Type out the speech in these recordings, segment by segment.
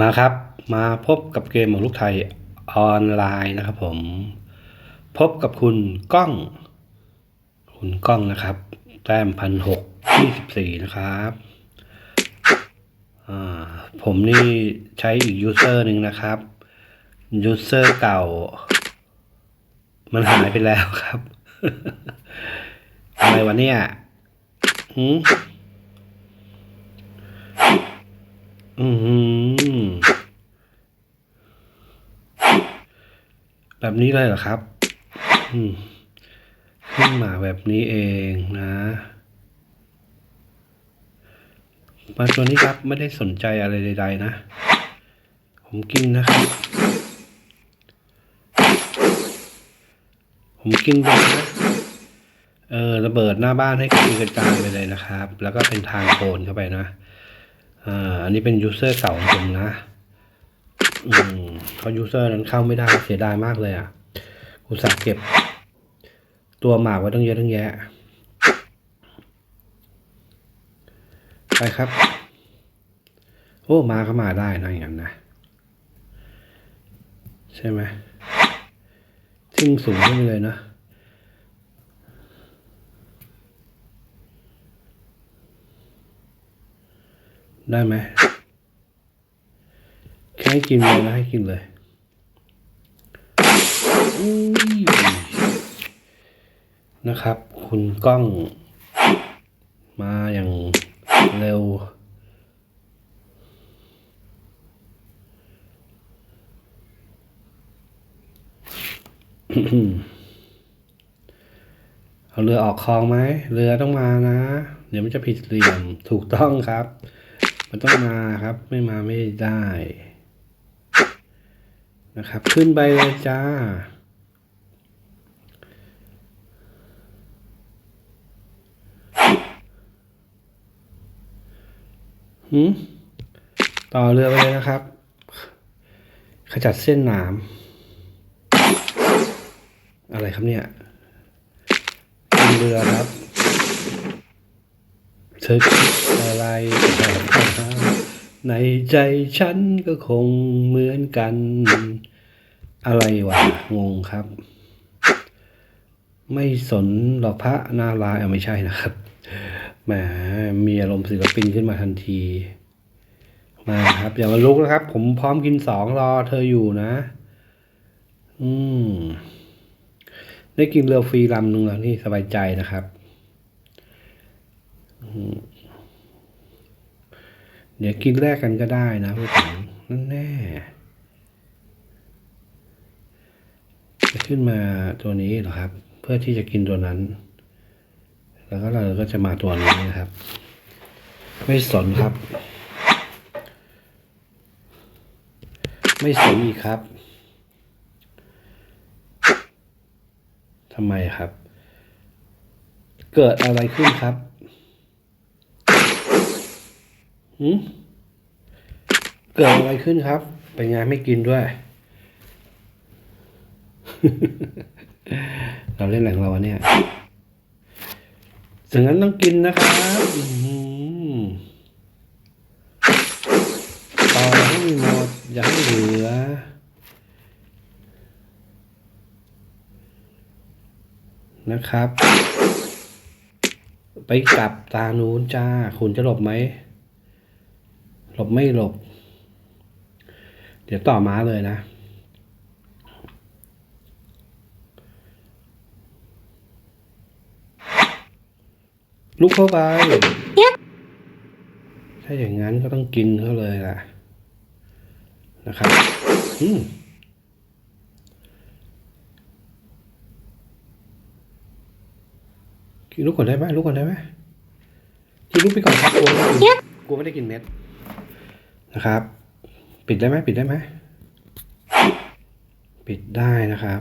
มาครับมาพบกับเกมของลูกไทยออนไลน์นะครับผม พบกับคุณก้อง คุณก้องนะครับ แต้มพันหกยี่สิบสี่นะครับผมนี่ใช้อีกยูเซอร์หนึ่งนะครับยูเซอร์เก่า มันหายไปแล้วครับอะไรวะเนี่ยหืมอืม แบบนี้เลยเหรอครับ อืมขึ้นมาแบบนี้เองนะปลาตัวนี้ครับไม่ได้สนใจอะไรใด ๆ นะ ผมกินนะครับ ผมกินไปนะเออระเบิดหน้าบ้านให้กระจายกระจายไปเลยนะครับ แล้วก็เป็นทางโคนเข้าไปนะอ่าอันนี้เป็นยูเซอร์เก่าของผมนะ อืมเพราะยูเซอร์นั้นเข้าไม่ได้เสียดายมากเลยอะอุตส่าห์เก็บ ตัวหมากไว้ตั้งเยอะตั้งแยะ ไปครับ โอ้มาก็มาได้นะอย่างนั้นนะ ใช่ไหมทิ้งสูงขึ้นไปเลยนะได้ไหม ให้กินเลยนะให้กินเลยนะครับ คุณกล้อง มาอย่างเร็ว เอาเรือออกคลองไหม เรือต้องมานะ เดี๋ยวมันจะผิดเหลี่ยมถูกต้องครับ มันต้องมาครับ ไม่มาไม่ได้ นะครับ ขึ้นไปเลยจ้า หืมต่อเรือไปเลยนะครับ ขจัดเส้นหนาม อะไรครับเนี่ยเป็นเรือครับเธอคิดอะไรแบบ ในใจฉันก็คงเหมือนกัน อะไรวะงงครับ ไม่สนหรอกพระนารายเอาไม่ใช่นะครับแหมมีอารมณ์ศิลปินขึ้นมาทันที มาครับ อย่ามาลุกนะครับ ผมพร้อมกินสองรอเธออยู่นะ อืม ได้กินเรือฟรีลำหนึ่งแล้วนี่สบายใจนะครับ เดี๋ยวกินแรกกันก็ได้นะพูดถึงนั่นแน่จะขึ้นมาตัวนี้เหรอครับ เพื่อที่จะกินตัวนั้น แล้วก็เราก็จะมาตัวนี้นะครับ ไม่สนครับ ไม่สนอีกครับทำไมครับ เกิดอะไรขึ้นครับ หืมเกิดอะไรขึ้นครับ ไปงานไม่กินด้วย เราเล่นอะไรของเราเนี่ยถึงนั้นต้องกินนะครับอื้อหือต่อให้หมดอย่าให้เหลือนะครับ ไปกลับตานู้นจ้า คุณจะหลบไหม หลบไม่หลบ เดี๋ยวต่อม้าเลยนะลุกเข้าไป ถ้าอย่างนั้นก็ต้องกินเขาเลยล่ะ นะครับ อืมลุกก่อนได้ไหมลุกก่อนได้ไหมกินลุกไปก่อนครับกลัวไม่ได้กินกลัวไม่ได้กินเม็ด นะครับ ปิดได้ไหมปิดได้ไหมปิดได้นะครับ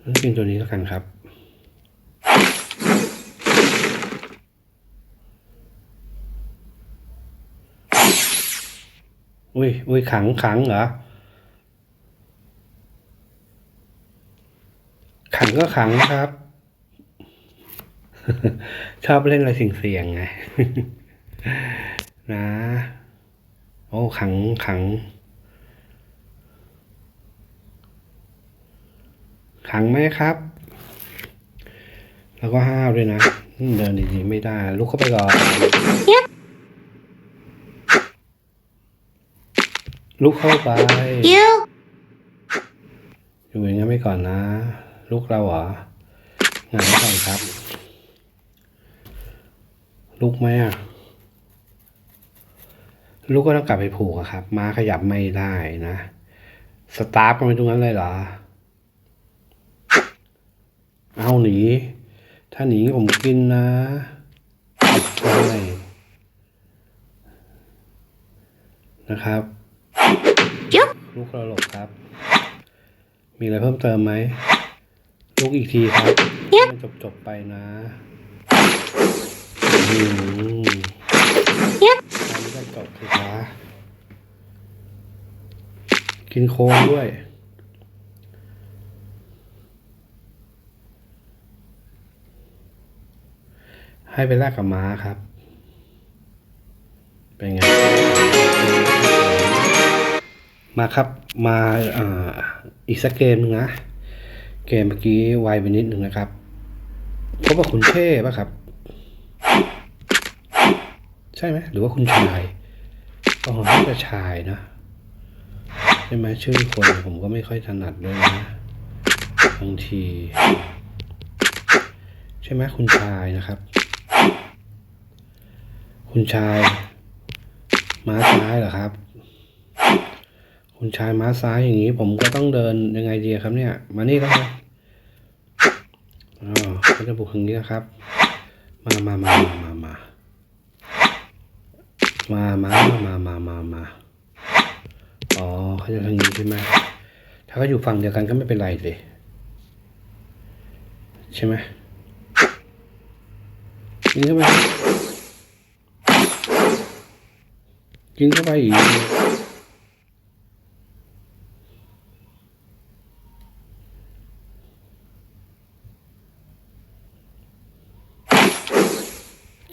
แล้วกินตัวนี้แล้วกันครับ อุ้ยอุ้ยขังขังเหรอ ขังก็ขังครับ ชอบเล่นอะไรเสี่ยงๆไง นะโอ้ขังขัง ขังไหมครับ แล้วก็ห้าวด้วยนะเดินดีๆไม่ได้ ลุกเข้าไปก่อนลุกเข้าไปอยู่อย่างนั้ไม่ก่อนนะลูกเราเหรอหงายก่อนครับ ลุกไหมอะ ลูกก็ต้องกลับไปผูกอะครับ ม้าขยับไม่ได้นะ สตาร์ทกันไปตรงนั้นเลยเหรอ เอาหนี ถ้าหนีผมกินนะใช่นะครับ Yup ลูกเราหลบครับ มีอะไรเพิ่มเติมไหม ลูกอีกทีครับ จบจบๆไปนะ อืม Yup อันนี้ก็จบสิคะกินโคนด้วย ให้ไปแลกกับม้าครับ เป็นไง มาครับ มาอ่าอีกสักเกมหนึงนะ เกมเมื่อกี้ไวไปนิดหนึ่งนะครับพบว่าคุณเช่ป่ะครับ ใช่ไหมหรือว่าคุณชายอ๋อน่าจะชายนะใช่ไหมชื่อคนผมก็ไม่ค่อยถนัดด้วยนะบางที ใช่ไหมคุณชายนะครับ คุณชาย ม้าซ้ายเหรอครับ คุณชายม้าซ้ายอย่างนี้ ผมก็ต้องเดินยังไงดีครับเนี่ย มานี่ก็ได้อ๋อเขาจะบุกทางนี้นะครับ มามามามา มามามามามามาอ๋อเขาจะทางนี้ใช่ไหมถ้าเขาอยู่ฝั่งเดียวกันก็ไม่เป็นไรเลยใช่ไหมกินเข้าไปกินเข้าไปอีก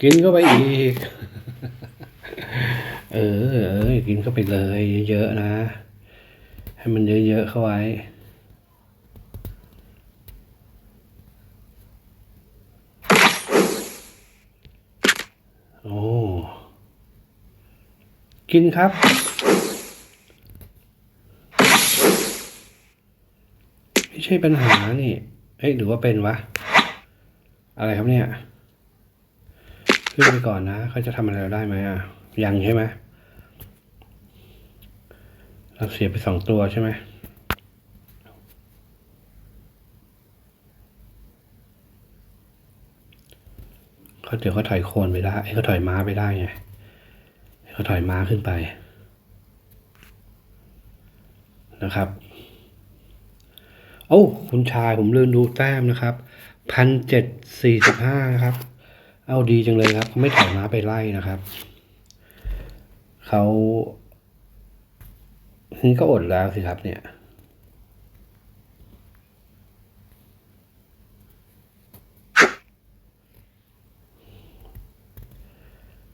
กินเข้าไปอีก เออเออกินเข้าไปเลย เยอะๆนะ ให้มันเยอะๆเข้าไว้โอ้กินครับ ไม่ใช่ปัญหานี่เอ้ยหรือว่าเป็นวะ อะไรครับเนี่ย ขึ้นไปก่อนนะ เขาจะทำอะไรเราได้ไหมอะ ยังใช่ไหม เราเสียไปสองตัวใช่ไหมเขาเดี๋ยวเขาถอยโคนไปได้เขาถอยม้าไปได้ไงเขาถอยม้าขึ้นไป นะครับ โอ้คุณชายผมลืมดูแต้มนะครับพันเจ็ดสี่สิบห้านะครับ เอาดีจังเลยครับเขาไม่ถอยม้าไปไล่นะครับ เขา นี่ก็อดแล้วสิครับเนี่ย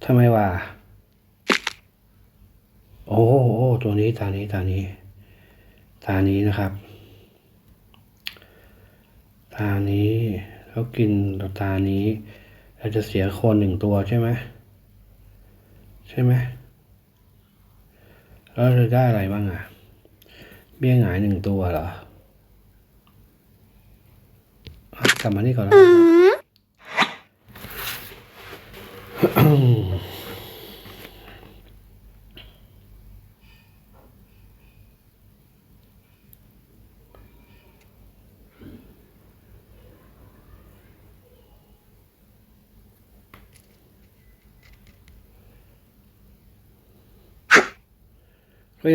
ทำไมวะโอ้โอ้ตัวนี้ตานี้ตานี้ ตานี้นะครับ ตานี้เขากินตานี้เราจะเสียคนหนึ่งตัวใช่ไหมใช่ไหม แล้วเราได้อะไรบ้างอะเบี้ยหงายหนึ่งตัวเหรอกลับมานี่ก่อนแล้ว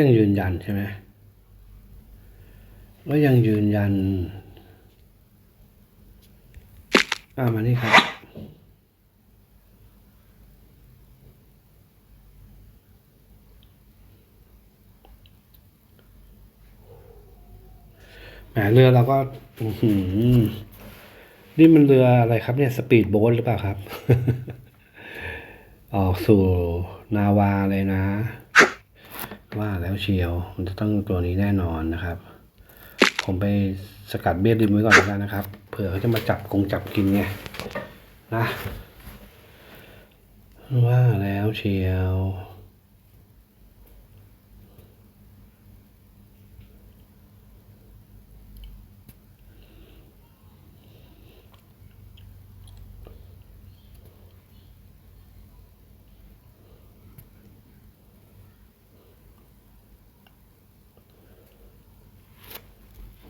ยังยืนยันใช่ไหมก็ยังยืนยัน อ่ามานี่ครับ แหมเรือเราก็นี่มันเรืออะไรครับเนี่ย สปีดโบ๊ทหรือเปล่าครับ ออกสู่นาวาเลยนะ ว่าแล้วเชียว มันจะต้องตัวนี้แน่นอนนะครับ ผมไปสกัดเบี้ยริมไว้ก่อนแล้วกันนะครับ เผื่อเขาจะมาจับกงจับกินไงนะว่าแล้วเชียว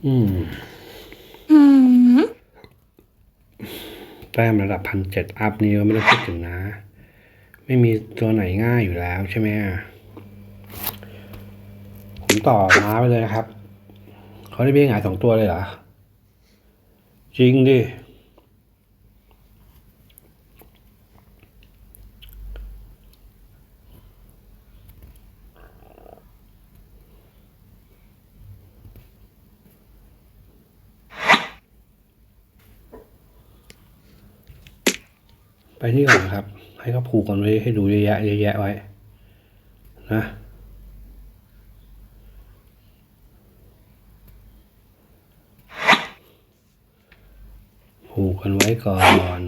อืม อืมแต้มระดับพันเจ็ดอัพนี้ก็ไม่ต้องพูดถึงนะ ไม่มีตัวไหนง่ายอยู่แล้วใช่ไหมผมต่อม้าไปเลยนะครับ เขาได้เบี้ยหงายสองตัวเลยเหรอ จริงดิ ไปนี่ก่อนครับ ให้เขาผูกกันไว้ให้ดูเยอะแยะเยอะแยะไว้ นะผูกกันไว้ก่อน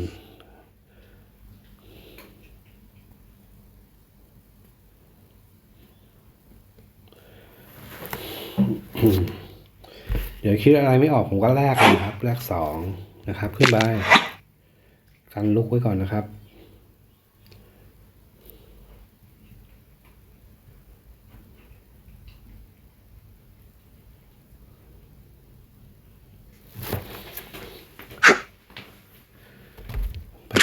เดี๋ยวคิดอะไรไม่ออกผมก็แลกเลยครับ แลกสองนะครับ ขึ้นไป กันลุกไว้ก่อนนะครับไป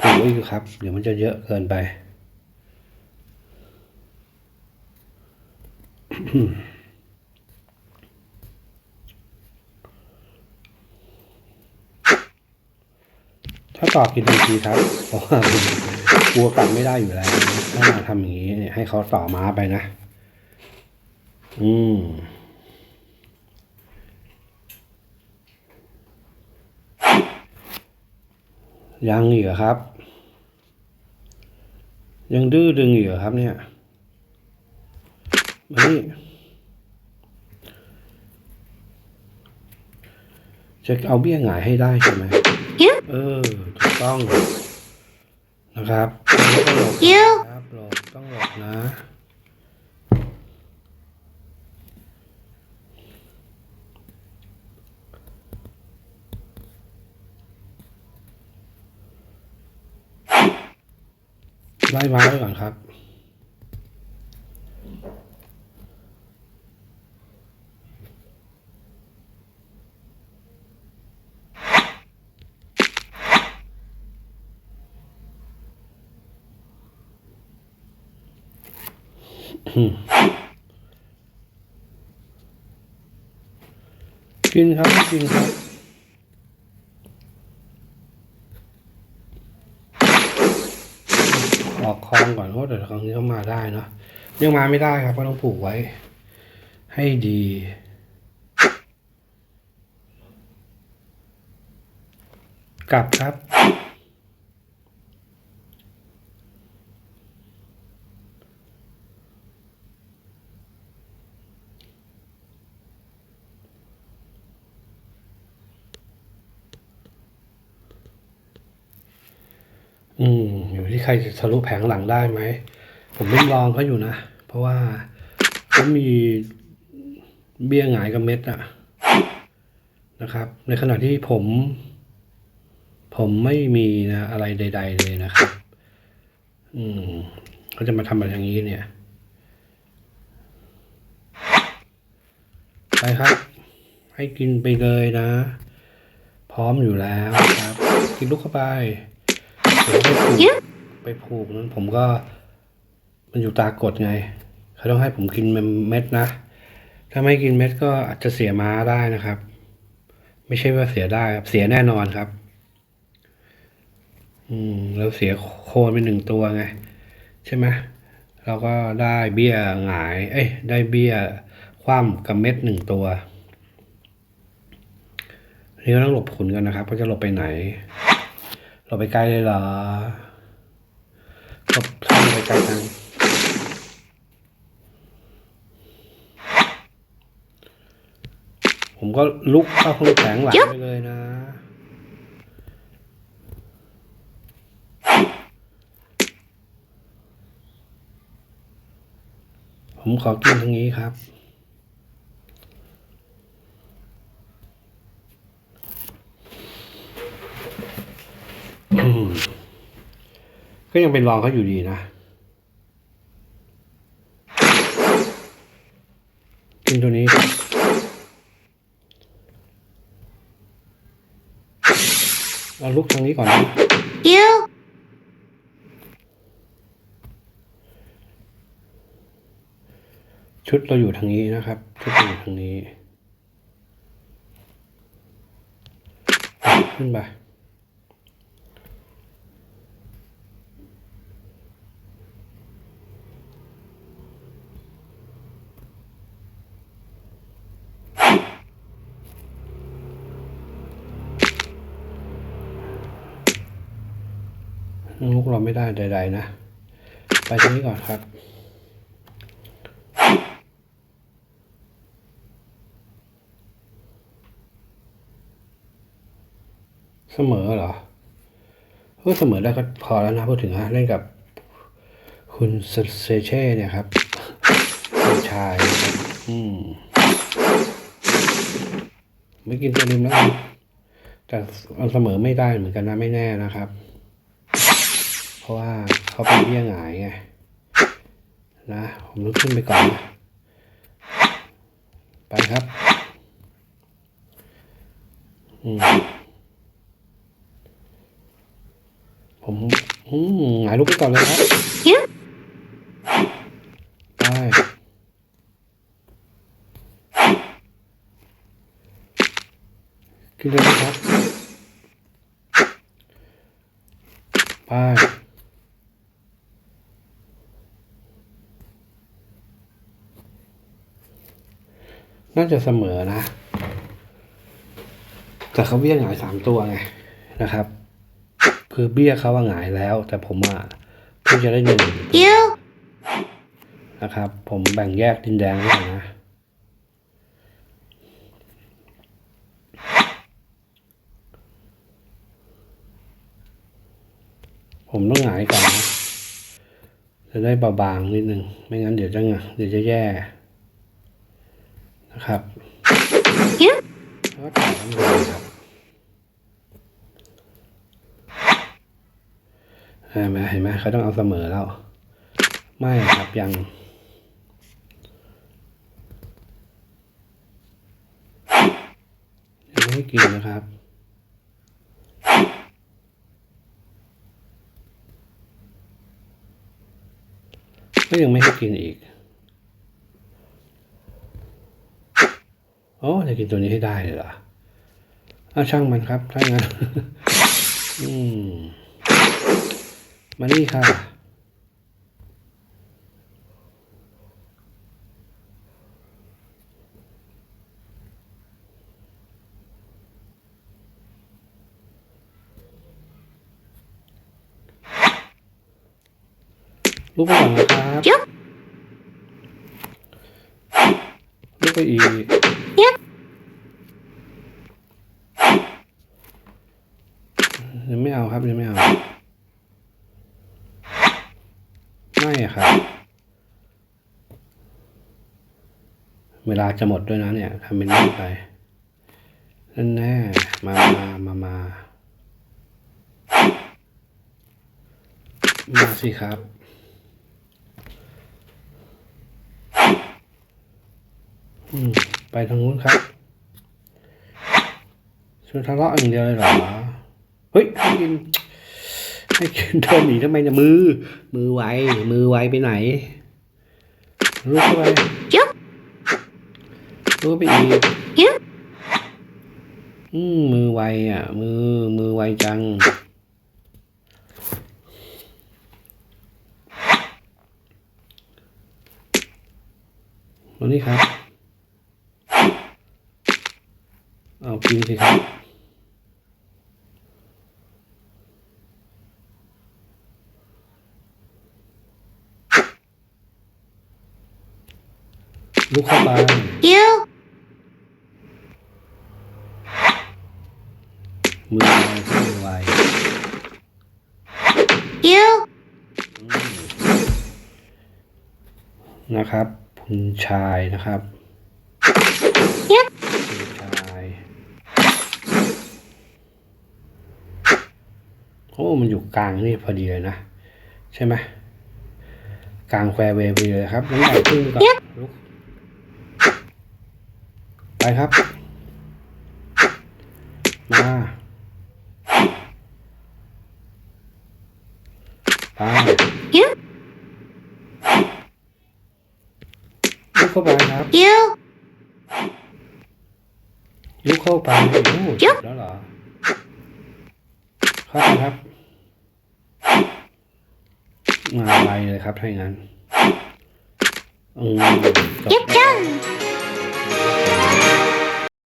ผูกไว้อยู่ครับ เดี๋ยวมันจะเยอะเกินไป ถ้าตอบกินทันทีครับเพราะว่ากลัวกลับไม่ได้อยู่แล้วถ้ามาทำอย่างนี้เนี่ยให้เขาต่อม้าไปนะ อืมยังอีกเหรอครับ ยังดื้อดึงอีกเหรอครับเนี่ยมานี่จะเอาเบี้ยหงายให้ได้ใช่ไหม เออถูกต้องนะครับต้องหลบนะครับหลบต้องหลบนะไล่มาไว้ก่อนครับ กินครับกินครับออกคลองก่อนเพราะเดี๋ยวครั้งนี้เขามาได้เนาะยังมาไม่ได้ครับก็ต้องผูกไว้ ให้ดีกลับครับ อืมอยู่ที่ใครจะทะลุแผงหลังได้ไหม ผมไม่ลองเขาอยู่นะ เพราะว่าเขามีเบี้ยหงายกับเม็ดอะนะครับ ในขณะที่ผม ผมไม่มีนะอะไรใด ๆ เลยนะครับ อืมเขาจะมาทำอะไรอย่างนี้เนี่ย ไปครับ ให้กินไปเลยนะ พร้อมอยู่แล้วครับ กินลูกเข้าไป ไปผูกนั้นผมก็ มันอยู่ตากฎไง เขาต้องให้ผมกินเม็ดนะ ถ้าไม่กินเม็ดก็อาจจะเสียม้าได้นะครับ ไม่ใช่ว่าเสียได้ครับ เสียแน่นอนครับ อืมแล้วเสียโคนไปหนึ่งตัวไง ใช่ไหมเราก็ได้เบี้ยหงาย เอ้ย ได้เบี้ยคว่ำกับเม็ดหนึ่งตัวนี่ก็ต้องหลบขุนกันนะครับว่าจะหลบไปไหน หลบไปไกลเลยเหรอก็ทำไปไกลทางผมก็ลุกเข้าห้องแสงหลังไปเลยนะ ผมขอกินทางนี้ครับ ก็ยังเป็นรองเขาอยู่ดีนะกินตัวนี้ครับเราลุกทางนี้ก่อนนะ you, ชุดเราอยู่ทางนี้นะครับชุดเราอยู่ทางนี้อะขึ้นไป ลุกเราไม่ได้ใด ๆ นะ ไปทางนี้ก่อนครับ เสมอเหรอเออเสมอได้ก็พอแล้วนะพูดถึงฮะเล่นกับคุณเซเช่เนี่ยครับเป็นชาย อืมไม่กินตัวริมแล้วแต่เสมอไม่ได้เหมือนกันนะไม่แน่นะครับ ราะว่าเขาเป็นเบี้ยหงายไงนะผมต้องขึ้นไปก่อนนะไปครับอผมหงายลุกไปก่อนเลยครับไปขึ้นเลยครับไป น่าจะเสมอนะ แต่เขาเบี้ยหงายสามตัวไงนะครับ คือเบี้ยเขาว่าหงายแล้ว แต่ผมอะเพิ่งจะได้หนึ่ง you, นะครับ ผมแบ่งแยกดินแดงไว้ก่อนนะผมต้องหงายก่อนนะจะได้เบาบางนิดนึง ไม่งั้นเดี๋ยวจะงะเดี๋ยวจะแย่นะ ครับ you, แล้วก็ต่อน้ำเลยครับเห็นไหมเห็นไหมเขาต้องเอาเสมอแล้ว ไม่ครับยังยังไม่ให้กินนะครับก็ยังไม่ให้กินอีก โอ้จะกินตัวนี้ให้ได้เลยเหรออ้าวช่างมันครับถ้างั้นอืมมานี่ค่ะลุกไปก่อนนะครับ you, ลุกไปอีก you, ยังไม่เอาครับยังไม่เอา ไม่อะครับ เว ลาจะหมดด้วยนะเนี่ยทำเป็นเล่นไปนั่นแน่มามามามามาสิครับ อืม ไปทางนู้นครับชวนทะเลาะอย่างเดียวเลยเหรอ เฮ้ยให้กินให้กินเดินหนีทำไมเนี่ยมือ มือไวมือไวไปไหนลุกเข้าไป ฟื้ไปอีกอืมมือไวอะ มือมือไวจัง มานี่ครับ เอากินสิครับลุกเข้าไปเยว มือไวมือไว you นะครับ คุณชายนะครับ Yep คุณชายโอ้มันอยู่กลางนี่พอดีเลยนะ ใช่ไหมกลางแควร์เวย์พอดีเลยครับน้องใหญ่ขึ้นก่อนลุกไปครับ มา ไป you ลุกเข้าไปครับ you ลุกเข้าไปโอ้โหจบแล้วเหรอเข้าไปครับมาไวเลยครับถ้าอย่างนั้นอืมจบ yep done